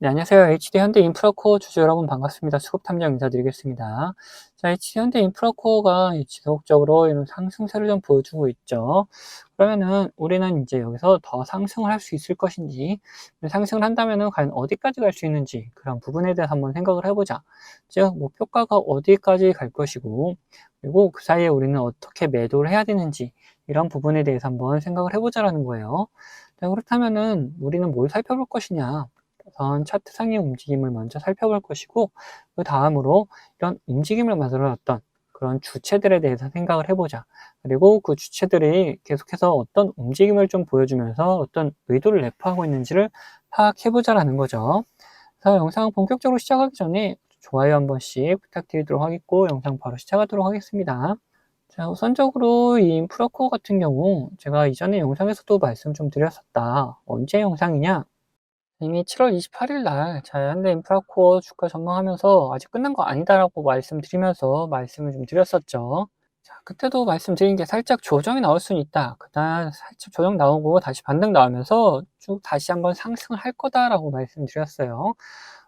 네, 안녕하세요. HD 현대 인프라코어 주주 여러분 반갑습니다. 수급 탐정 인사드리겠습니다. 자, HD 현대 인프라코어가 지속적으로 이런 상승세를 좀 보여주고 있죠. 그러면은 우리는 이제 여기서 더 상승을 할 수 있을 것인지, 상승을 한다면은 과연 어디까지 갈 수 있는지 그런 부분에 대해서 한번 생각을 해보자. 즉, 목표가가 어디까지 갈 것이고, 그리고 그 사이에 우리는 어떻게 매도를 해야 되는지 이런 부분에 대해서 한번 생각을 해보자라는 거예요. 자, 그렇다면은 우리는 뭘 살펴볼 것이냐? 우선 차트상의 움직임을 먼저 살펴볼 것이고 그 다음으로 이런 움직임을 만들어놨던 그런 주체들에 대해서 생각을 해보자. 그리고 그 주체들이 계속해서 어떤 움직임을 좀 보여주면서 어떤 의도를 내포하고 있는지를 파악해보자라는 거죠. 그래서 영상 본격적으로 시작하기 전에 좋아요 한 번씩 부탁드리도록 하겠고 영상 바로 시작하도록 하겠습니다. 자, 우선적으로 이 인프라코어 같은 경우 제가 이전에 영상에서도 말씀 좀 드렸었다. 언제 영상이냐? 이미 7월 28일 날 자연대 인프라코어 주가 전망하면서 아직 끝난 거 아니다라고 말씀드리면서 말씀을 좀 드렸었죠. 자, 그때도 말씀드린 게 살짝 조정이 나올 수는 있다. 그다음 살짝 조정 나오고 다시 반등 나오면서 쭉 다시 한번 상승을 할 거다라고 말씀드렸어요.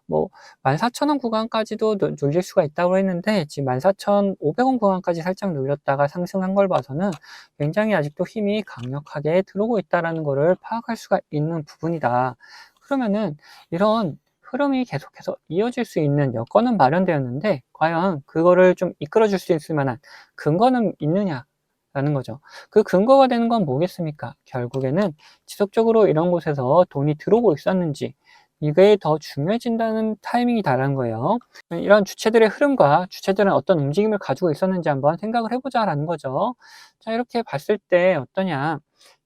뭐 14,000원 구간까지도 눌릴 수가 있다고 했는데 지금 14,500원 구간까지 살짝 눌렸다가 상승한 걸 봐서는 굉장히 아직도 힘이 강력하게 들어오고 있다라는 것을 파악할 수가 있는 부분이다. 그러면은 이런 흐름이 계속해서 이어질 수 있는 여건은 마련되었는데 과연 그거를 좀 이끌어 줄 수 있을 만한 근거는 있느냐 라는 거죠. 그 근거가 되는 건 뭐겠습니까? 결국에는 지속적으로 이런 곳에서 돈이 들어오고 있었는지 이게 더 중요해진다는 타이밍이다라는 거예요. 이런 주체들의 흐름과 주체들은 어떤 움직임을 가지고 있었는지 한번 생각을 해보자 라는 거죠. 자, 이렇게 봤을 때 어떠냐.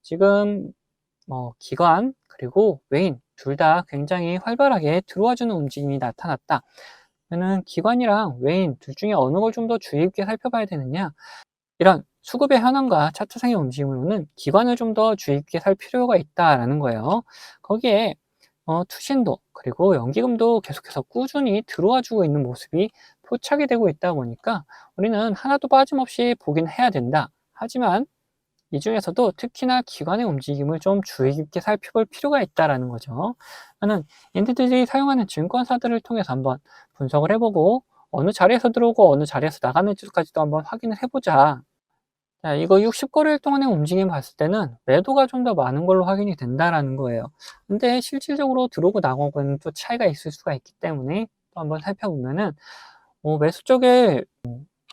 지금 뭐 기관 그리고 외인 둘 다 굉장히 활발하게 들어와주는 움직임이 나타났다. 그러면 기관이랑 외인 둘 중에 어느 걸 좀 더 주의 깊게 살펴봐야 되느냐? 이런 수급의 현황과 차트상의 움직임으로는 기관을 좀 더 주의 깊게 살 필요가 있다라는 거예요. 거기에 어, 투신도 그리고 연기금도 계속해서 꾸준히 들어와주고 있는 모습이 포착이 되고 있다 보니까 우리는 하나도 빠짐없이 보긴 해야 된다. 하지만 이 중에서도 특히나 기관의 움직임을 좀 주의 깊게 살펴볼 필요가 있다라는 거죠. 저는 인디들이 사용하는 증권사들을 통해서 한번 분석을 해보고 어느 자리에서 들어오고 어느 자리에서 나가는지까지도 한번 확인을 해보자. 자, 이거 60거래일 동안의 움직임 봤을 때는 매도가 좀 더 많은 걸로 확인이 된다라는 거예요. 근데 실질적으로 들어오고 나가고는 또 차이가 있을 수가 있기 때문에 또 한번 살펴보면은 어, 매수 쪽에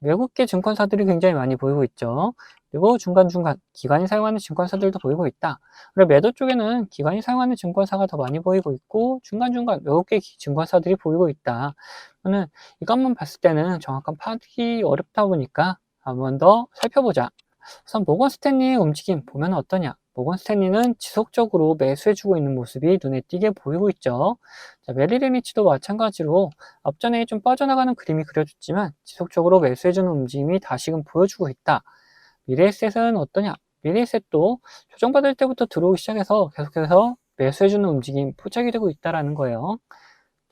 외국계 증권사들이 굉장히 많이 보이고 있죠. 그리고 중간중간 기관이 사용하는 증권사들도 보이고 있다. 그리고 매도 쪽에는 기관이 사용하는 증권사가 더 많이 보이고 있고 중간중간 외국계 증권사들이 보이고 있다. 저는 이것만 봤을 때는 정확한 파악이 어렵다 보니까 한번 더 살펴보자. 우선 모건 스탠리의 움직임 보면 어떠냐? 모건 스탠리는 지속적으로 매수해주고 있는 모습이 눈에 띄게 보이고 있죠. 자, 메리리니치도 마찬가지로 앞전에 좀 빠져나가는 그림이 그려졌지만 지속적으로 매수해주는 움직임이 다시금 보여주고 있다. 미래에셋은 어떠냐? 미래에셋도 조정받을 때부터 들어오기 시작해서 계속해서 매수해주는 움직임 포착이 되고 있다는 거예요.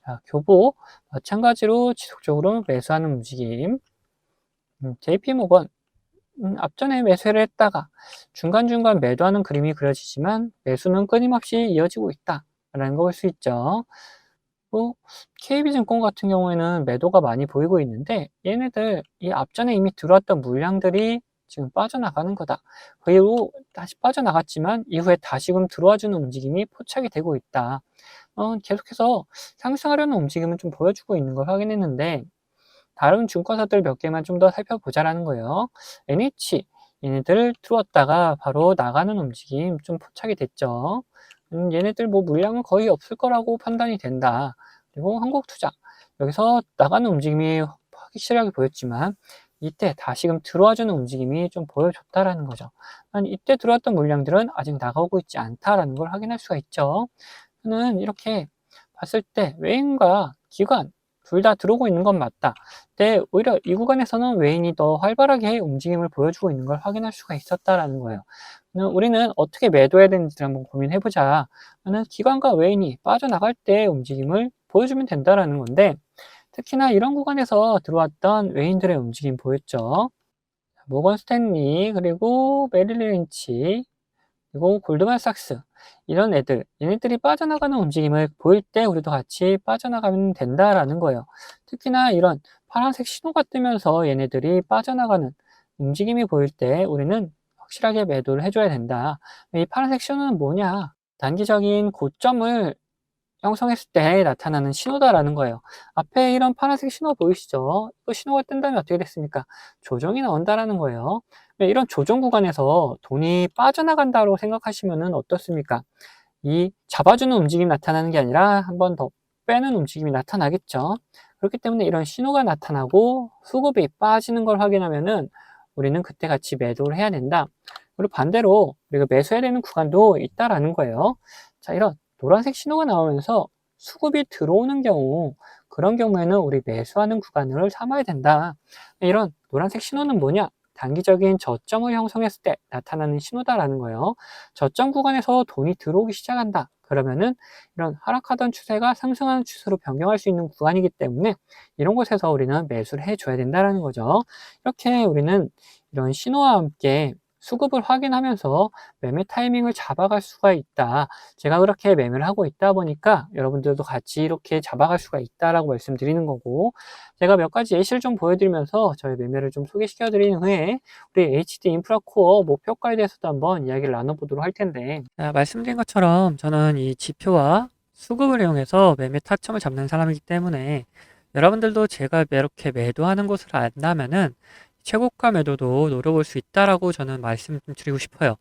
자, 교보 마찬가지로 지속적으로 매수하는 움직임. 음, JP모건 음, 앞전에 매수를 했다가 중간중간 매도하는 그림이 그려지지만 매수는 끊임없이 이어지고 있다라는 걸볼수 있죠. 또 KB증권 같은 경우에는 매도가 많이 보이고 있는데 얘네들 이 앞전에 이미 들어왔던 물량들이 지금 빠져나가는 거다. 그리고 다시 빠져나갔지만 이후에 다시금 들어와주는 움직임이 포착이 되고 있다. 어, 계속해서 상승하려는 움직임은 좀 보여주고 있는 걸 확인했는데 다른 증권사들 몇 개만 좀 더 살펴보자라는 거예요. NH 얘네들 들어왔다가 바로 나가는 움직임 좀 포착이 됐죠. 음, 얘네들 뭐 물량은 거의 없을 거라고 판단이 된다. 그리고 한국투자 여기서 나가는 움직임이 확실하게 보였지만 이때 다시금 들어와주는 움직임이 좀 보여줬다라는 거죠. 이때 들어왔던 물량들은 아직 나가고 있지 않다라는 걸 확인할 수가 있죠. 저는 이렇게 봤을 때 외인과 기관 둘 다 들어오고 있는 건 맞다. 근데 오히려 이 구간에서는 외인이 더 활발하게 움직임을 보여주고 있는 걸 확인할 수가 있었다라는 거예요. 우리는 어떻게 매도해야 되는지 한번 고민해보자. 기관과 외인이 빠져나갈 때 움직임을 보여주면 된다라는 건데 특히나 이런 구간에서 들어왔던 외인들의 움직임 보였죠. 모건 스탠리 그리고 메릴리 린치 그리고 골드만삭스 이런 애들 얘네들이 빠져나가는 움직임을 보일 때 우리도 같이 빠져나가면 된다라는 거예요. 특히나 이런 파란색 신호가 뜨면서 얘네들이 빠져나가는 움직임이 보일 때 우리는 확실하게 매도를 해줘야 된다. 이 파란색 신호는 뭐냐? 단기적인 고점을 형성했을 때 나타나는 신호다라는 거예요. 앞에 이런 파란색 신호 보이시죠? 또 신호가 뜬다면 어떻게 됐습니까? 조정이 나온다라는 거예요. 네, 이런 조정 구간에서 돈이 빠져나간다고 생각하시면 어떻습니까? 이 잡아주는 움직임이 나타나는 게 아니라 한 번 더 빼는 움직임이 나타나겠죠. 그렇기 때문에 이런 신호가 나타나고 수급이 빠지는 걸 확인하면은 우리는 그때 같이 매도를 해야 된다. 그리고 반대로 우리가 매수해야 되는 구간도 있다라는 거예요. 자, 이런 노란색 신호가 나오면서 수급이 들어오는 경우 그런 경우에는 우리 매수하는 구간을 삼아야 된다. 이런 노란색 신호는 뭐냐? 단기적인 저점을 형성했을 때 나타나는 신호다라는 거예요. 저점 구간에서 돈이 들어오기 시작한다. 그러면은 이런 하락하던 추세가 상승하는 추세로 변경할 수 있는 구간이기 때문에 이런 곳에서 우리는 매수를 해줘야 된다라는 거죠. 이렇게 우리는 이런 신호와 함께 수급을 확인하면서 매매 타이밍을 잡아갈 수가 있다. 제가 그렇게 매매를 하고 있다 보니까 여러분들도 같이 이렇게 잡아갈 수가 있다라고 말씀드리는 거고 제가 몇 가지 예시를 좀 보여드리면서 저희 매매를 좀 소개시켜 드리는 후에 우리 HD 인프라코어 목표가에 대해서도 한번 이야기를 나눠보도록 할 텐데 자, 말씀드린 것처럼 저는 이 지표와 수급을 이용해서 매매 타점을 잡는 사람이기 때문에 여러분들도 제가 이렇게 매도하는 것을 안다면은 최고가 매도도 노려볼 수 있다라고 저는 말씀드리고 싶어요.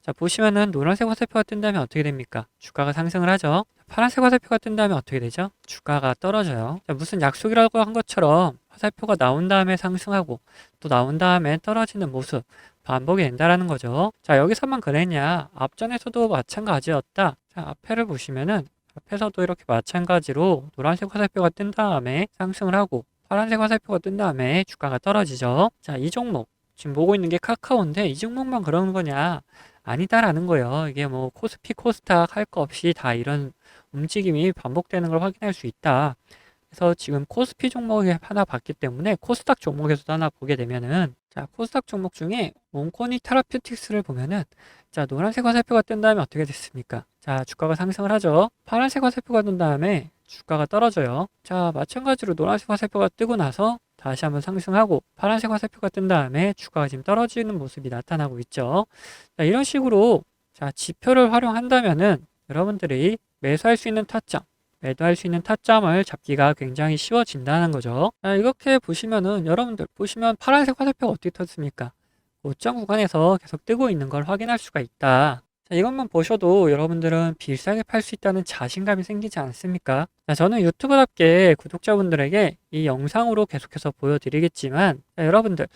자, 보시면은 노란색 화살표가 뜬다면 어떻게 됩니까? 주가가 상승을 하죠. 파란색 화살표가 뜬다면 어떻게 되죠? 주가가 떨어져요. 자, 무슨 약속이라고 한 것처럼 화살표가 나온 다음에 상승하고 또 나온 다음에 떨어지는 모습 반복이 된다라는 거죠. 자, 여기서만 그랬냐? 앞전에서도 마찬가지였다. 자, 앞에를 보시면은 앞에서도 이렇게 마찬가지로 노란색 화살표가 뜬 다음에 상승을 하고 파란색 화살표가 뜬 다음에 주가가 떨어지죠. 자, 이 종목 지금 보고 있는 게 카카오인데 이 종목만 그러는 거냐? 아니다라는 거예요. 이게 뭐 코스피, 코스닥 할 거 없이 다 이런 움직임이 반복되는 걸 확인할 수 있다. 그래서 지금 코스피 종목에 하나 봤기 때문에 코스닥 종목에서도 하나 보게 되면은 자 코스닥 종목 중에 몽코니 테라퓨틱스를 보면은 자 노란색 화살표가 뜬 다음에 어떻게 됐습니까? 자 주가가 상승을 하죠. 파란색 화살표가 뜬 다음에 주가가 떨어져요. 자, 마찬가지로 노란색 화살표가 뜨고 나서 다시 한번 상승하고 파란색 화살표가 뜬 다음에 주가가 지금 떨어지는 모습이 나타나고 있죠. 자, 이런 식으로 자, 지표를 활용한다면은 여러분들이 매수할 수 있는 타점, 매도할 수 있는 타점을 잡기가 굉장히 쉬워진다는 거죠. 자, 이렇게 보시면은 여러분들 보시면 파란색 화살표가 어떻게 떴습니까? 고점 구간에서 계속 뜨고 있는 걸 확인할 수가 있다. 자, 이것만 보셔도 여러분들은 비싸게 팔 수 있다는 자신감이 생기지 않습니까? 자, 저는 유튜브답게 구독자분들에게 이 영상으로 계속해서 보여드리겠지만 자, 여러분들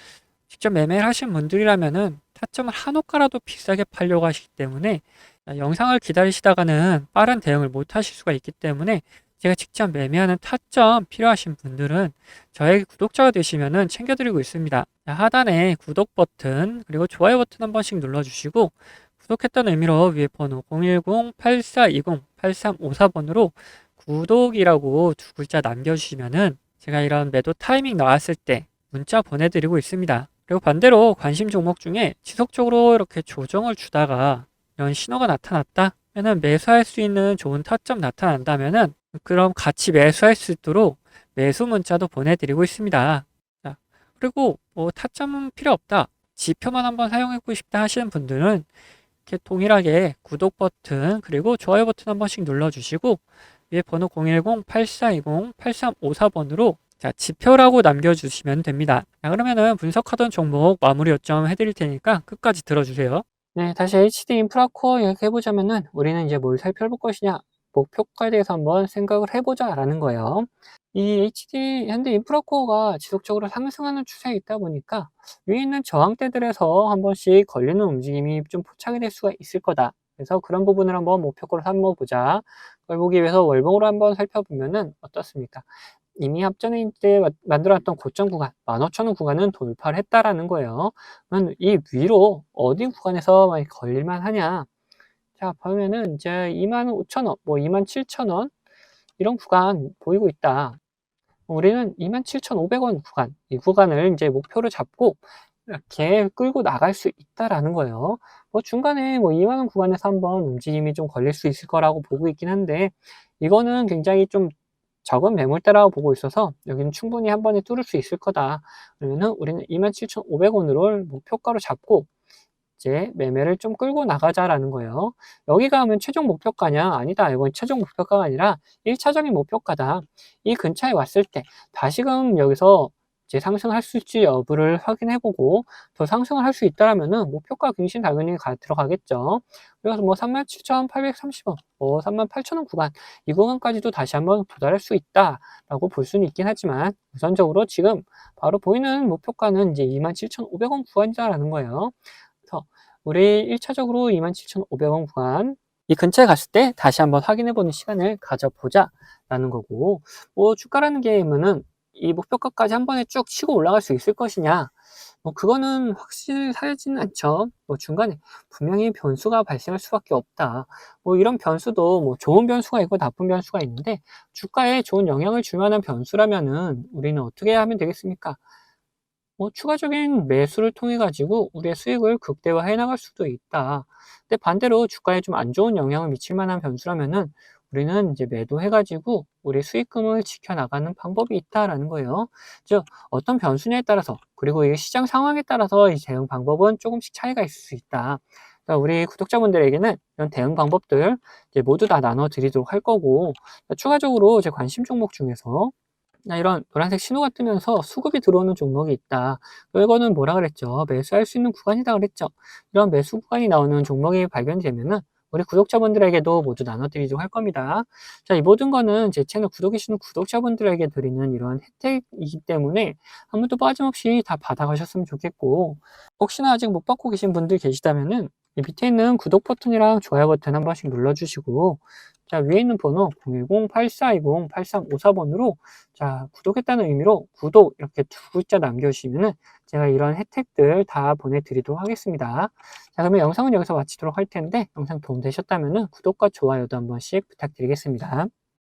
직접 매매를 하신 분들이라면은 타점을 한호가라도 비싸게 팔려고 하시기 때문에 자, 영상을 기다리시다가는 빠른 대응을 못 하실 수가 있기 때문에 제가 직접 매매하는 타점 필요하신 분들은 저에게 구독자가 되시면은 챙겨드리고 있습니다. 자, 하단에 구독 버튼 그리고 좋아요 버튼 한 번씩 눌러주시고 구독했다는 의미로 위에 번호 010-8420-8354번으로 구독이라고 두 글자 남겨주시면은 제가 이런 매도 타이밍 나왔을 때 문자 보내드리고 있습니다. 그리고 반대로 관심 종목 중에 지속적으로 이렇게 조정을 주다가 이런 신호가 나타났다 면은 매수할 수 있는 좋은 타점 나타난다면은 그럼 같이 매수할 수 있도록 매수 문자도 보내드리고 있습니다. 자, 그리고 뭐 타점은 필요 없다. 지표만 한번 사용하고 싶다 하시는 분들은 이렇게 동일하게 구독 버튼 그리고 좋아요 버튼 한 번씩 눌러주시고 위에 번호 010-8420-8354번으로 자, 지표라고 남겨주시면 됩니다. 자, 그러면은 분석하던 종목 마무리 요점 해드릴 테니까 끝까지 들어주세요. 네, 다시 HD 인프라코어 이렇게 해보자면은 우리는 이제 뭘 살펴볼 것이냐 목표가에 대해서 한번 생각을 해보자 라는 거예요. 이 HD 현대 인프라코어가 지속적으로 상승하는 추세에 있다 보니까 위에 있는 저항대들에서 한 번씩 걸리는 움직임이 좀 포착이 될 수가 있을 거다. 그래서 그런 부분을 한번 목표가로 삼아보자. 그걸 보기 위해서 월봉으로 한번 살펴보면은 어떻습니까? 이미 합전에 이제 만들어놨던 고점 구간 15,000원 구간은 돌파를 했다라는 거예요. 그러면 이 위로 어디 구간에서 많이 걸릴만 하냐? 자, 보면은 이제 25,000원, 뭐 27,000원 이런 구간 보이고 있다. 우리는 27,500원 구간, 이 구간을 이제 목표로 잡고 이렇게 끌고 나갈 수 있다라는 거예요. 뭐 중간에 뭐 2만 원 구간에서 한번 움직임이 좀 걸릴 수 있을 거라고 보고 있긴 한데 이거는 굉장히 좀 적은 매물대라고 보고 있어서 여기는 충분히 한 번에 뚫을 수 있을 거다. 그러면은 우리는 27,500원으로 목표가로 잡고 이제 매매를 좀 끌고 나가자라는 거예요. 여기가 하면 최종 목표가냐? 아니다. 이건 최종 목표가가 아니라 1차적인 목표가다. 이 근처에 왔을 때 다시금 여기서 이제 상승할 수 있지 여부를 확인해보고 더 상승을 할 수 있다라면은 목표가 갱신 당연히 가, 들어가겠죠. 그래서 뭐 37,830원, 뭐 38,000원 구간 이 구간까지도 다시 한번 도달할 수 있다라고 볼 수는 있긴 하지만 우선적으로 지금 바로 보이는 목표가는 이제 27,500원 구간이다라는 거예요. 우리 1차적으로 27,500원 구간 이 근처에 갔을 때 다시 한번 확인해 보는 시간을 가져보자 라는 거고 뭐 주가라는 게임은 이 목표가까지 한 번에 쭉 치고 올라갈 수 있을 것이냐 뭐 그거는 확실하지는 않죠. 뭐 중간에 분명히 변수가 발생할 수밖에 없다. 뭐 이런 변수도 뭐 좋은 변수가 있고 나쁜 변수가 있는데 주가에 좋은 영향을 줄 만한 변수라면은 우리는 어떻게 하면 되겠습니까 뭐 추가적인 매수를 통해 가지고 우리의 수익을 극대화해 나갈 수도 있다. 근데 반대로 주가에 좀 안 좋은 영향을 미칠 만한 변수라면은 우리는 이제 매도해 가지고 우리 수익금을 지켜 나가는 방법이 있다라는 거예요. 즉 어떤 변수냐에 따라서 그리고 이 시장 상황에 따라서 이 대응 방법은 조금씩 차이가 있을 수 있다. 그러니까 우리 구독자분들에게는 이런 대응 방법들 모두 다 나눠 드리도록 할 거고 추가적으로 제 관심 종목 중에서 이런 노란색 신호가 뜨면서 수급이 들어오는 종목이 있다. 이거는 뭐라 그랬죠? 매수할 수 있는 구간이다 그랬죠? 이런 매수 구간이 나오는 종목이 발견되면은 우리 구독자분들에게도 모두 나눠드리도록 할 겁니다. 자, 이 모든 거는 제 채널 구독해주시는 구독자분들에게 드리는 이런 혜택이기 때문에 한 번도 빠짐없이 다 받아가셨으면 좋겠고, 혹시나 아직 못 받고 계신 분들 계시다면은 이 밑에 있는 구독 버튼이랑 좋아요 버튼 한 번씩 눌러주시고, 자, 위에 있는 번호 010-8420-8354번으로 자, 구독했다는 의미로 구독 이렇게 두 글자 남겨주시면은 제가 이런 혜택들 다 보내드리도록 하겠습니다. 자, 그러면 영상은 여기서 마치도록 할 텐데 영상 도움 되셨다면은 구독과 좋아요도 한 번씩 부탁드리겠습니다.